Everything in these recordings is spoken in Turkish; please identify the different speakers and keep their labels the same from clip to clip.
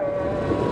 Speaker 1: Yeah.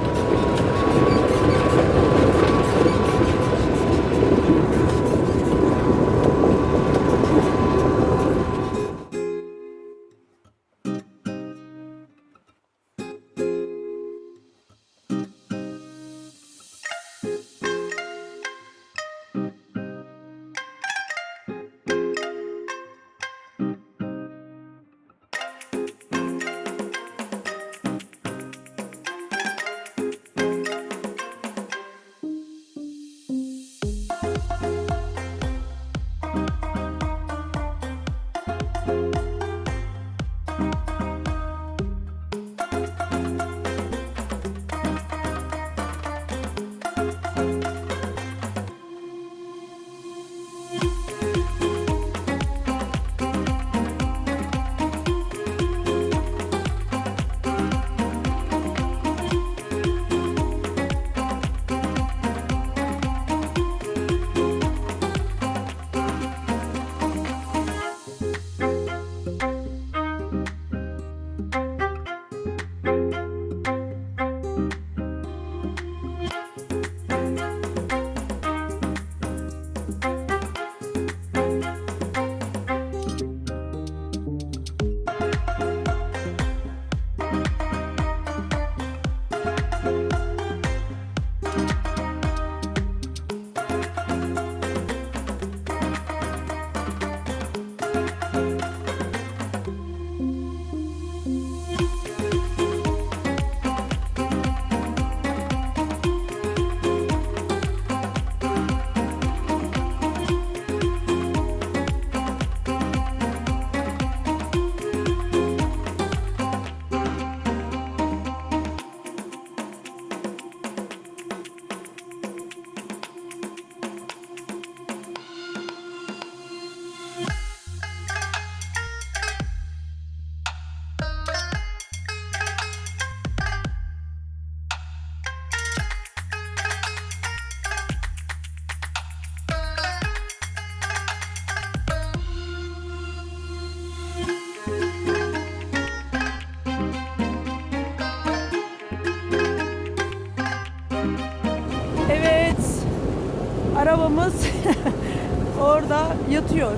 Speaker 1: Yatıyor.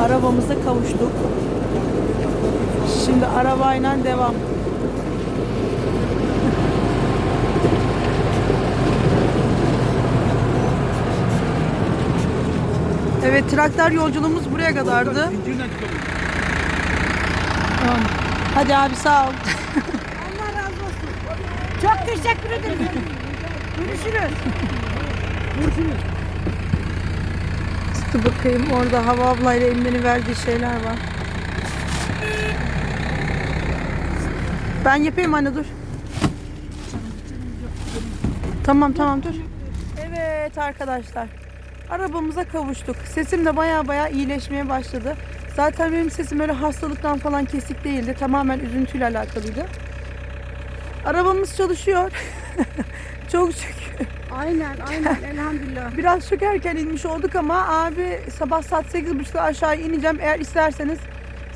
Speaker 1: Arabamıza kavuştuk. Şimdi arabayla devam. Evet, traktör yolculuğumuz buraya kadardı. Hadi abi sağ ol.
Speaker 2: Allah razı olsun. Çok teşekkür ederim. Görüşürüz.
Speaker 1: Dur bakayım orada Hava ablayla Emine'nin verdiği şeyler var. Ben yapayım anne dur. Tamam tamam dur. Evet arkadaşlar. Arabamıza kavuştuk. Sesim de baya baya iyileşmeye başladı. Zaten benim sesim öyle hastalıktan falan kesik değildi. Tamamen üzüntüyle alakalıydı. Arabamız çalışıyor. Çok şükür.
Speaker 2: Aynen aynen elhamdülillah.
Speaker 1: Biraz çok erken inmiş olduk ama abi sabah saat 8.30'da aşağı ineceğim. Eğer isterseniz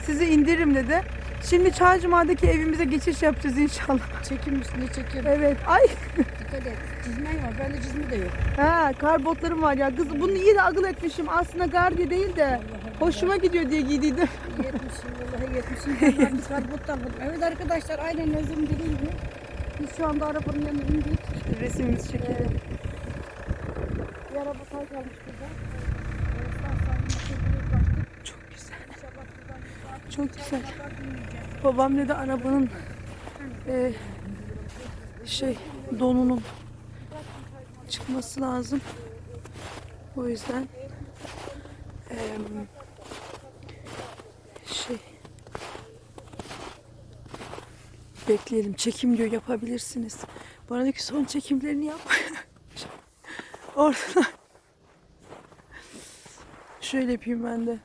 Speaker 1: sizi indiririm dedi. Şimdi Çaycıma'daki evimize geçiş yapacağız inşallah.
Speaker 2: Çekim üstüne çekim.
Speaker 1: Evet. Ay.
Speaker 2: Dikkat et. Cizmen var. Bende cizmi de yok.
Speaker 1: Ha, kar botlarım var ya. Kız bunu iyi de akıl etmişim. Aslında gardi değil de hoşuma gidiyor diye giydiydim.
Speaker 2: Yetmişim vallahi yetmişim. Bir karbot aldım. Evet arkadaşlar aynen Nazım dediği gibi. Biz şu anda arabanın yanına indik.
Speaker 1: Resmimizi çekelim.
Speaker 2: Bir araba kay kalmış burada.
Speaker 1: Çok güzel. Çok güzel. Babam dedi arabanın e, şey donunun çıkması lazım. O yüzden em, şey bekleyelim. Çekim diyor yapabilirsiniz. Bana diyor ki son çekimlerini yap. Orada şöyle yapayım ben de.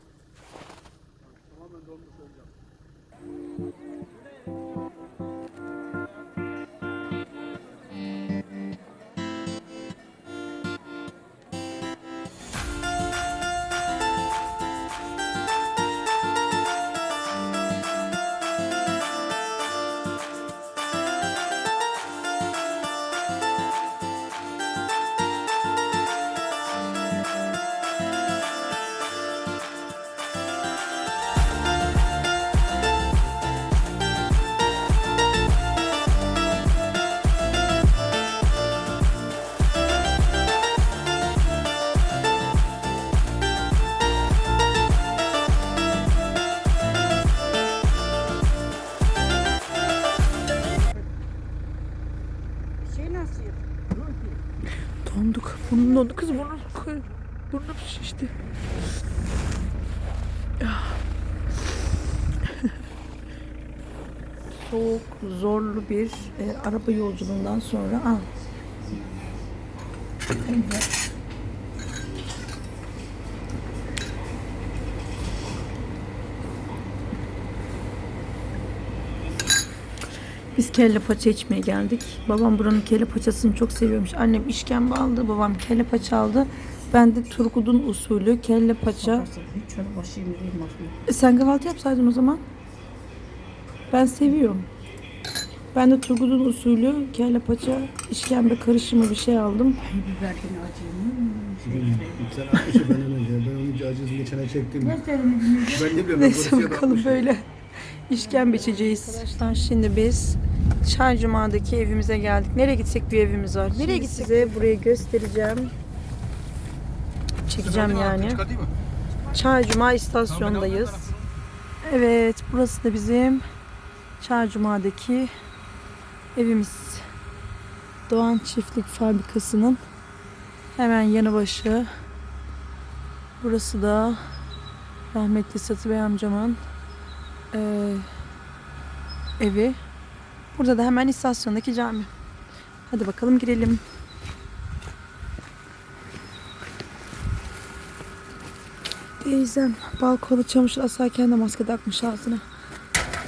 Speaker 1: Bir e, araba yolculuğundan sonra al. Biz kelle paça içmeye geldik. Babam buranın kelle paçasını çok seviyormuş. Annem işkembe aldı, babam kelle paça aldı. Ben de Turgut'un usulü kelle paça. E, sen kahvaltı yapsaydın o zaman. Ben seviyorum. Ben de Turgut'un usulü kelle paça işkembe karışımı bir şey aldım.
Speaker 2: Biber yine acıyım.
Speaker 3: Sen atmışsın benden önce. Ben onun acısını geçen ay çektim.
Speaker 2: Ne söyledin.
Speaker 3: Ben de biliyorum.
Speaker 1: Neyse bakalım böyle işkembe içeceğiz. Arkadaşlar şimdi biz Çaycuma'daki evimize geldik. Nereye gitsek bir evimiz var. Nereye gitsek? Size burayı göstereceğim. Çekeceğim yani. Çaycuma istasyondayız. Evet burası da bizim Çaycuma'daki evimiz. Doğan Çiftlik Fabrikası'nın hemen yanı başı. Burası da rahmetli Satı Bey amcamın eee, evi. Burada da hemen istasyondaki cami. Hadi bakalım girelim. Teyzem balkonu çamaşır asarken de maske takmış ağzına.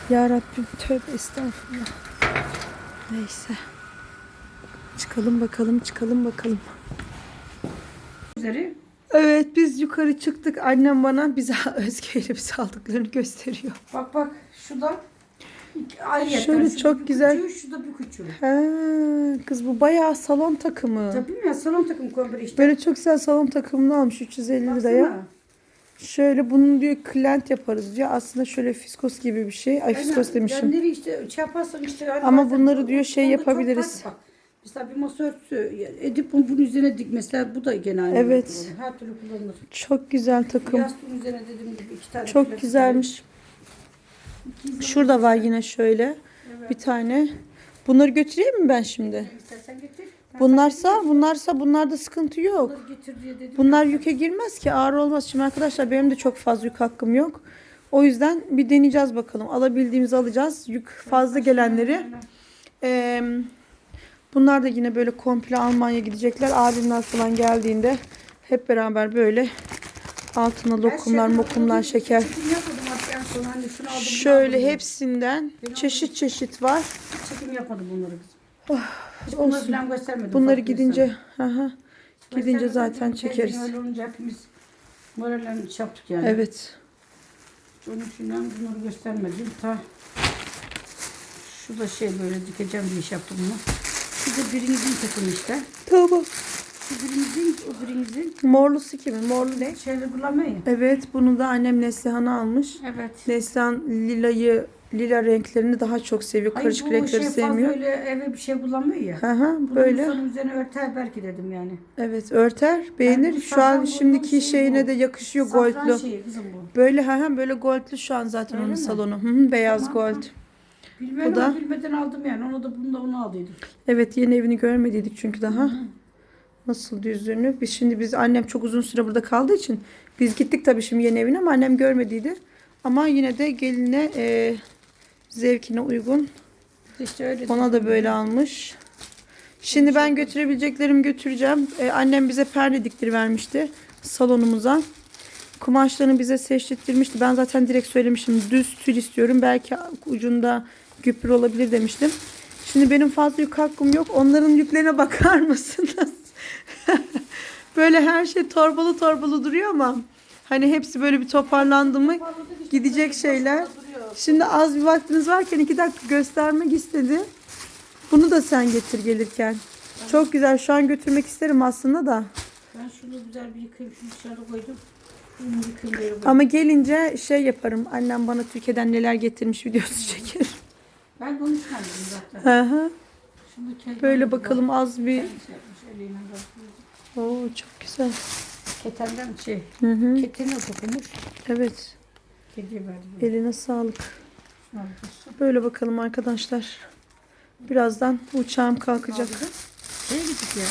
Speaker 1: Ya Rabbim tövbe estağfurullah. Neyse. Çıkalım bakalım çıkalım bakalım.
Speaker 2: Üzeri
Speaker 1: Evet biz yukarı çıktık. Annem bana bize Özge ile bize aldıklarını gösteriyor.
Speaker 2: Bak bak şu da iki- ayrı
Speaker 1: Şöyle.
Speaker 2: Şu
Speaker 1: çok
Speaker 2: bir
Speaker 1: güzel.
Speaker 2: Küçüğü, şu da bir küçüğü.
Speaker 1: He, kız bu bayağı salon takımı.
Speaker 2: Tabii mi ya salon takım kombiri işte.
Speaker 1: Böyle çok güzel salon takımını almış 350 liraya. Şöyle bunun diyor klent yaparız diyor. Aslında şöyle fiskos gibi bir şey. Ay fiskos demişim.
Speaker 2: Yani nereye işte şey yaparsan işte. hani
Speaker 1: Ama
Speaker 2: bazen
Speaker 1: bunları
Speaker 2: bu-
Speaker 1: diyor şey
Speaker 2: onda çok
Speaker 1: yapabiliriz.
Speaker 2: fark. Mesela bir masa örtüsü edip bunu bunun üzerine dik. Mesela bu da gene aynı.
Speaker 1: Evet.
Speaker 2: kullanılır. Her türlü kullanılır.
Speaker 1: Çok güzel takım.
Speaker 2: Yastığın üzerine dediğim gibi iki tane.
Speaker 1: Çok
Speaker 2: plastik
Speaker 1: güzelmiş. Şurada var yine şöyle bir tane. Bunları götüreyim mi ben şimdi?
Speaker 2: İstersen getir.
Speaker 1: Bunlarsa bunlarsa bunlarda sıkıntı yok. Bunlar yüke girmez ki ağır olmaz. Şimdi arkadaşlar benim de çok fazla yük hakkım yok. O yüzden bir deneyeceğiz bakalım. Alabildiğimizi alacağız. Yük fazla gelenleri. Eee, bunlar da yine böyle komple Almanya gidecekler. Abimler falan geldiğinde hep beraber böyle altına lokumlar, mokumlar, şeker.
Speaker 2: Hani
Speaker 1: Şöyle hepsinden çeşit çeşit var.
Speaker 2: Çekim yapmadım bunları Hiç bunları
Speaker 1: olsun.
Speaker 2: falan göstermedim.
Speaker 1: Bunları gidince hı, gidince zaten çekeriz.
Speaker 2: Öyle olunca hepimiz morallerini şey yaptık yani.
Speaker 1: Evet.
Speaker 2: Onun için ben bunları göstermedim. Ta şu da şey böyle dikeceğim diye şey yaptım bunu. Şu da birinizin takımı işte.
Speaker 1: Tamam.
Speaker 2: Şu birinizin, o birinizin
Speaker 1: Morlusu kimin? Morlu ne?
Speaker 2: şeyleri kullanmayı.
Speaker 1: Evet, bunu da annem Neslihan'a almış.
Speaker 2: Evet.
Speaker 1: Neslihan lilayı, lila renklerini daha çok seviyor.
Speaker 2: Hayır,
Speaker 1: Karışık
Speaker 2: bu
Speaker 1: renkleri
Speaker 2: şey fazla
Speaker 1: sevmiyor.
Speaker 2: öyle eve bir şey kullanmıyor ya.
Speaker 1: Hı hı,
Speaker 2: Bunun
Speaker 1: böyle.
Speaker 2: sonun üzerine örter belki dedim yani.
Speaker 1: Evet, örter, beğenir.
Speaker 2: bu
Speaker 1: Şu an şimdiki
Speaker 2: şeyi
Speaker 1: şeyine
Speaker 2: bu.
Speaker 1: de yakışıyor
Speaker 2: Safran
Speaker 1: goldlu.
Speaker 2: şeyi kızım bu.
Speaker 1: Böyle ha ha böyle goldlu şu an zaten
Speaker 2: Öyle
Speaker 1: onun
Speaker 2: mi?
Speaker 1: salonu. Hı hı, beyaz
Speaker 2: Tamam,
Speaker 1: gold.
Speaker 2: Bilmiyorum
Speaker 1: Bu da-
Speaker 2: bilmeden aldım yani. Onu da bunu da onu aldıydım.
Speaker 1: Evet, yeni evini görmediydik çünkü daha. Nasıl düzlüğünü. Biz şimdi biz annem çok uzun süre burada kaldığı için biz gittik tabii şimdi yeni evine ama annem görmediydi. Ama yine de geline e, zevkine uygun
Speaker 2: İşte öyle.
Speaker 1: Ona da böyle almış. Şimdi ben götürebileceklerimi götüreceğim. Ee, annem bize perde diktir vermişti salonumuza. Kumaşlarını bize seçtirmişti. Ben zaten direkt söylemiştim. Düz tül istiyorum. Belki ucunda güpür olabilir demiştim. Şimdi benim fazla yük hakkım yok. Onların yüklerine bakar mısınız? böyle her şey torbalı torbalı duruyor ama hani hepsi böyle bir toparlandı mı gidecek şeyler. Şimdi az bir vaktiniz varken iki dakika göstermek istedi. Bunu da sen getir gelirken. Çok güzel. Şu an götürmek isterim aslında da.
Speaker 2: Ben şunu güzel bir yıkayıp şunu dışarı koydum.
Speaker 1: Ama gelince şey yaparım. Annem bana Türkiye'den neler getirmiş videosu çeker.
Speaker 2: Ben bunu kendim zaten.
Speaker 1: Hı hı. Böyle bakalım az bir. Oo çok güzel.
Speaker 2: Ketenden şey,
Speaker 1: Hı hı.
Speaker 2: ketene dokumuş.
Speaker 1: Evet. Eline sağlık. Böyle bakalım arkadaşlar. Birazdan uçağım kalkacak.
Speaker 2: Şeye gittik ya.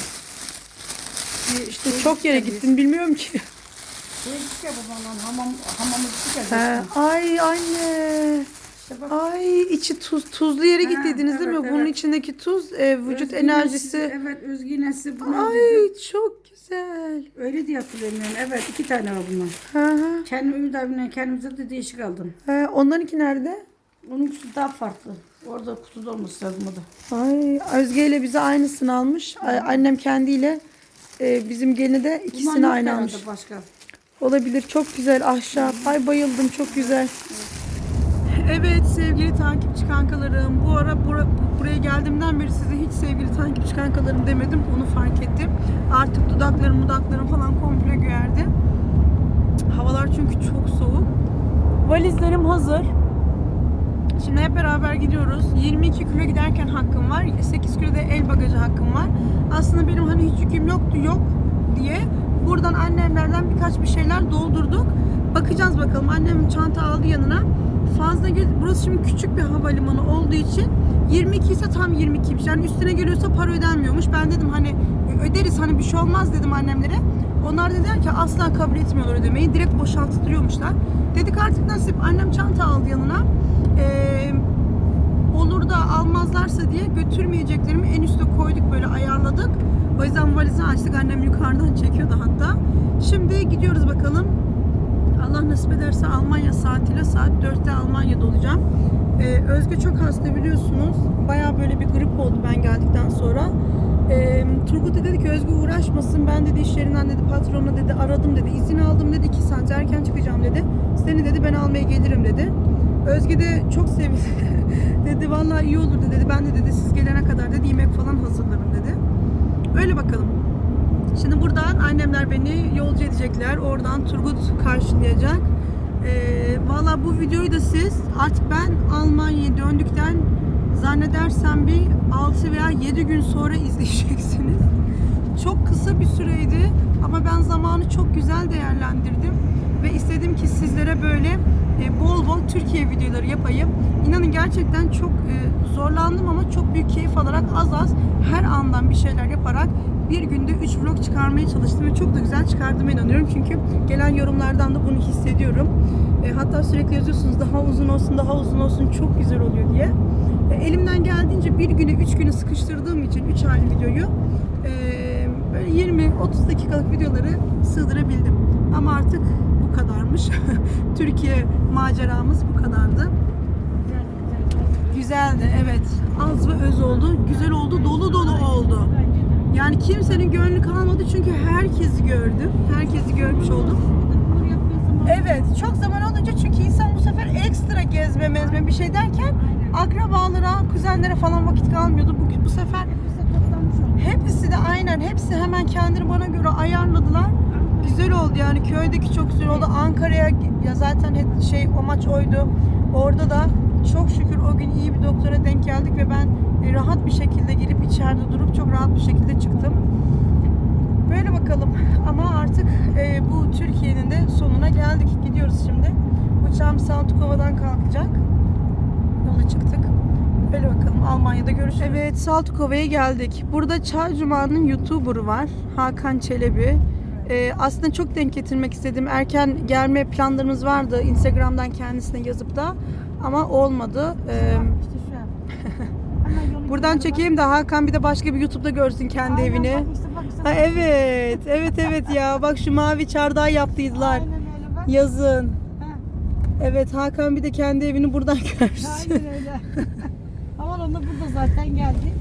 Speaker 2: işte
Speaker 1: Çok yere gittin bilmiyorum ki.
Speaker 2: Şeye gittik ya babamla hamam, hamamı gittik
Speaker 1: He,
Speaker 2: ya.
Speaker 1: ay anne.
Speaker 2: İşte bak.
Speaker 1: Ay içi tuz tuzlu yere
Speaker 2: Ha,
Speaker 1: gittiydiniz değil mi?
Speaker 2: evet,
Speaker 1: Bunun
Speaker 2: evet.
Speaker 1: içindeki tuz e, vücut
Speaker 2: Özgü
Speaker 1: enerjisi.
Speaker 2: Nesi- Evet Özgü Nesi bunu
Speaker 1: Ay
Speaker 2: dedi.
Speaker 1: çok güzel.
Speaker 2: Öyle diye hatırlıyorum yani. Evet iki tane var bunlar.
Speaker 1: Hı hı.
Speaker 2: Kendim Ümit abimle kendimize de değişik aldım.
Speaker 1: He, onlarınki nerede?
Speaker 2: Onun kutusu daha farklı. Orada kutuda olması lazım o da.
Speaker 1: Ay Özge ile bize aynısını almış. Ay, Annem kendiyle e, bizim gelini de ikisini
Speaker 2: yok
Speaker 1: aynı
Speaker 2: herhalde
Speaker 1: almış.
Speaker 2: Başka.
Speaker 1: Olabilir. Çok güzel ahşap. Ay bayıldım. Çok güzel. Evet sevgili takipçi kankalarım. Bu ara bura- buraya geldiğimden beri size hiç sevgili takipçi kankalarım demedim. Onu fark ettim. Artık dudaklarım mudaklarım falan komple göğerdi. Havalar çünkü çok soğuk. Valizlerim hazır. Şimdi hep beraber gidiyoruz. 22 kilo giderken hakkım var. 8 kilo da el bagajı hakkım var. Aslında benim hani hiç yüküm yoktu yok diye buradan annemlerden birkaç bir şeyler doldurduk. Bakacağız bakalım. Annem çanta aldı yanına. Fazla gel burası şimdi küçük bir havalimanı olduğu için 22 ise tam 22'ymiş. Yani üstüne geliyorsa para ödenmiyormuş. Ben dedim hani öderiz hani bir şey olmaz dedim annemlere. Onlar dediler ki asla kabul etmiyorlar ödemeyi. Direkt boşalttırıyormuşlar. Dedik artık nasip. Annem çanta aldı yanına. Ee, olur da almazlarsa diye götürmeyeceklerimi en üste koyduk böyle ayarladık. O yüzden valizi açtık. Annem yukarıdan çekiyordu hatta. Şimdi gidiyoruz bakalım. Nasip ederse Almanya saatiyle saat 4'te Almanya'da olacağım. Ee, Özge çok hasta biliyorsunuz. Baya böyle bir grip oldu ben geldikten sonra. Ee, Turgut da dedi ki Özge uğraşmasın. Ben dedi iş yerinden dedi patronuna dedi aradım dedi. izin aldım dedi. 2 saat erken çıkacağım dedi. Seni dedi ben almaya gelirim dedi. Özge de çok sevdi. dedi vallahi iyi olurdu dedi. Ben de dedi siz gelene kadar dedi yemek falan hazırlarım dedi. Öyle bakalım. Şimdi buradan annemler beni yolcu edecekler. Oradan Turgut karşılayacak. Ee, Valla bu videoyu da siz artık ben Almanya'ya döndükten zannedersem bir 6 veya 7 gün sonra izleyeceksiniz. Çok kısa bir süreydi ama ben zamanı çok güzel değerlendirdim ve istedim ki sizlere böyle e, bol bol Türkiye videoları yapayım. İnanın gerçekten çok e, zorlandım ama çok büyük keyif alarak az az her andan bir şeyler yaparak bir günde 3 vlog çıkarmaya çalıştım ve çok da güzel çıkardığıma inanıyorum. Çünkü gelen yorumlardan da bunu hissediyorum. E, hatta sürekli yazıyorsunuz daha uzun olsun, daha uzun olsun çok güzel oluyor diye. E, elimden geldiğince bir güne 3 günü sıkıştırdığım için 3 ayrı videoyu e, böyle 20-30 dakikalık videoları sığdırabildim. Ama artık bu kadarmış. Türkiye maceramız bu kadardı. Güzeldi evet. Az ve öz oldu. Güzel oldu. Dolu dolu oldu. Yani kimsenin gönlü kalmadı çünkü herkesi gördüm. Herkesi görmüş oldum. Evet, çok zaman olunca çünkü insan bu sefer ekstra gezme mezme bir şey derken akrabalara, kuzenlere falan vakit kalmıyordu. Bu, bu sefer hepsi de aynen hepsi hemen kendini bana göre ayarladılar. Güzel oldu yani köydeki çok güzel oldu. Ankara'ya ya zaten şey o maç oydu. Orada da çok şükür o gün iyi bir doktora denk geldik ve ben e, rahat bir şekilde girip içeride durup çok rahat bir şekilde çıktım. Böyle bakalım. Ama artık e, bu Türkiye'nin de sonuna geldik. Gidiyoruz şimdi. Uçağım Saltukova'dan kalkacak. Yola çıktık. Öyle bakalım. Almanya'da görüşürüz. Evet Saltukova'ya geldik. Burada Çay Cuma'nın YouTuber'ı var. Hakan Çelebi. E, aslında çok denk getirmek istedim. Erken gelme planlarımız vardı. Instagram'dan kendisine yazıp da. Ama olmadı. E, buradan çekeyim de Hakan bir de başka bir YouTube'da görsün kendi evini. Ha, evet, evet evet ya. Bak şu mavi çardağı yaptıydılar yazın. Evet Hakan bir de kendi evini buradan görsün.
Speaker 2: Aynen öyle. Aman onu burada zaten geldi.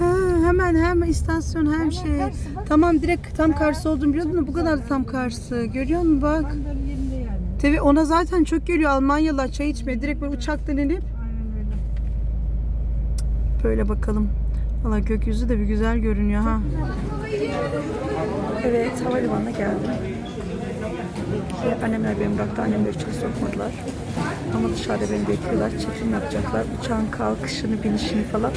Speaker 1: Ha, hemen hem istasyon hem
Speaker 2: Hemen
Speaker 1: şey.
Speaker 2: karşısı bak.
Speaker 1: Tamam direkt tam karşısı olduğunu biliyordum da bu kadar da tam karşısı. Görüyor musun bak?
Speaker 2: Mandarın
Speaker 1: Tabii ona zaten çok geliyor Almanyalılar çay içmeye. Direkt böyle uçaktan inip böyle bakalım. Valla gökyüzü de bir güzel görünüyor ha. Evet havalimanına geldim. Ee, Annemler beni bıraktı. Annemler içeri sokmadılar. Ama dışarıda beni bekliyorlar. Çekim yapacaklar. Uçağın kalkışını, binişini falan.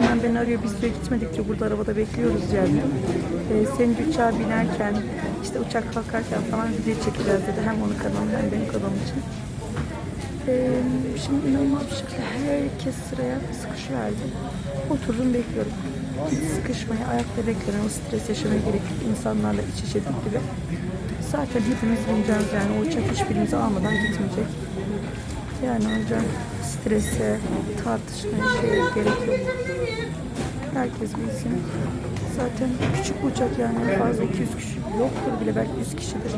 Speaker 1: Hemen beni arıyor. Biz diyor gitmedik diyor. Burada arabada bekliyoruz yani. Ee, senin uçağa binerken, işte uçak kalkarken falan video çekeceğiz dedi. Hem onun kanalına hem benim kanalım için. Ee, şimdi inanılmaz bir şekilde herkes sıraya sıkışıverdi. Oturdum bekliyorum. sıkışmaya, ayak bebeklerine stres yaşamaya gerek yok. İnsanlarla iç içe dibe. Zaten hepimiz bineceğiz yani. O uçak hiçbirimizi almadan gitmeyecek. Yani yüzden strese, tartışmaya şeye gerek yok. Herkes bilsin. Zaten küçük uçak yani fazla 200 kişi yoktur bile belki 100 kişidir.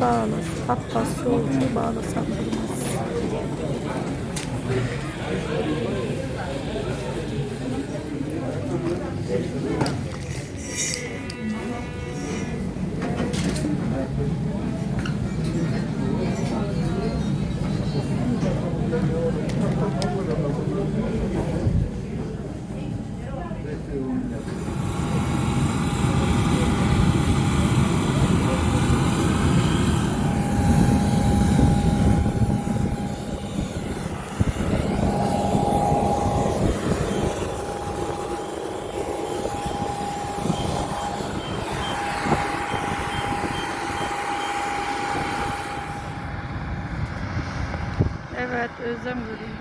Speaker 1: Bağlas, Abbas yolcu bağlasam durmaz. Evet, Özlem görüldü. Özlem!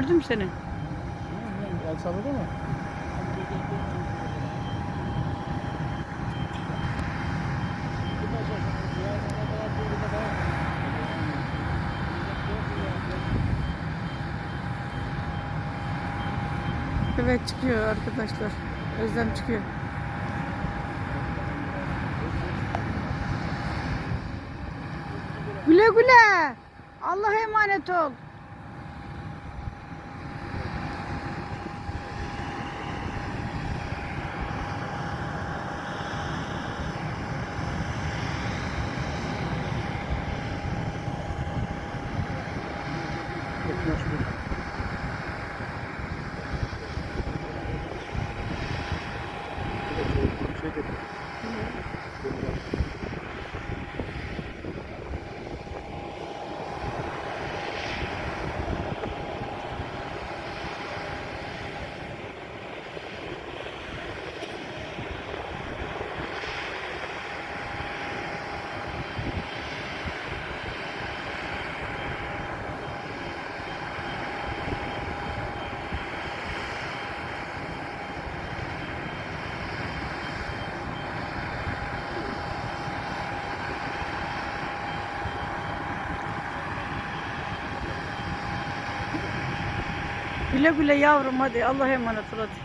Speaker 1: Gördüm seni.
Speaker 3: El mı?
Speaker 1: Evet çıkıyor arkadaşlar. Özlem çıkıyor. Güle güle. Allah'a emanet ol.
Speaker 3: Thank you.
Speaker 1: Güle güle yavrum hadi Allah'a emanet ol hadi.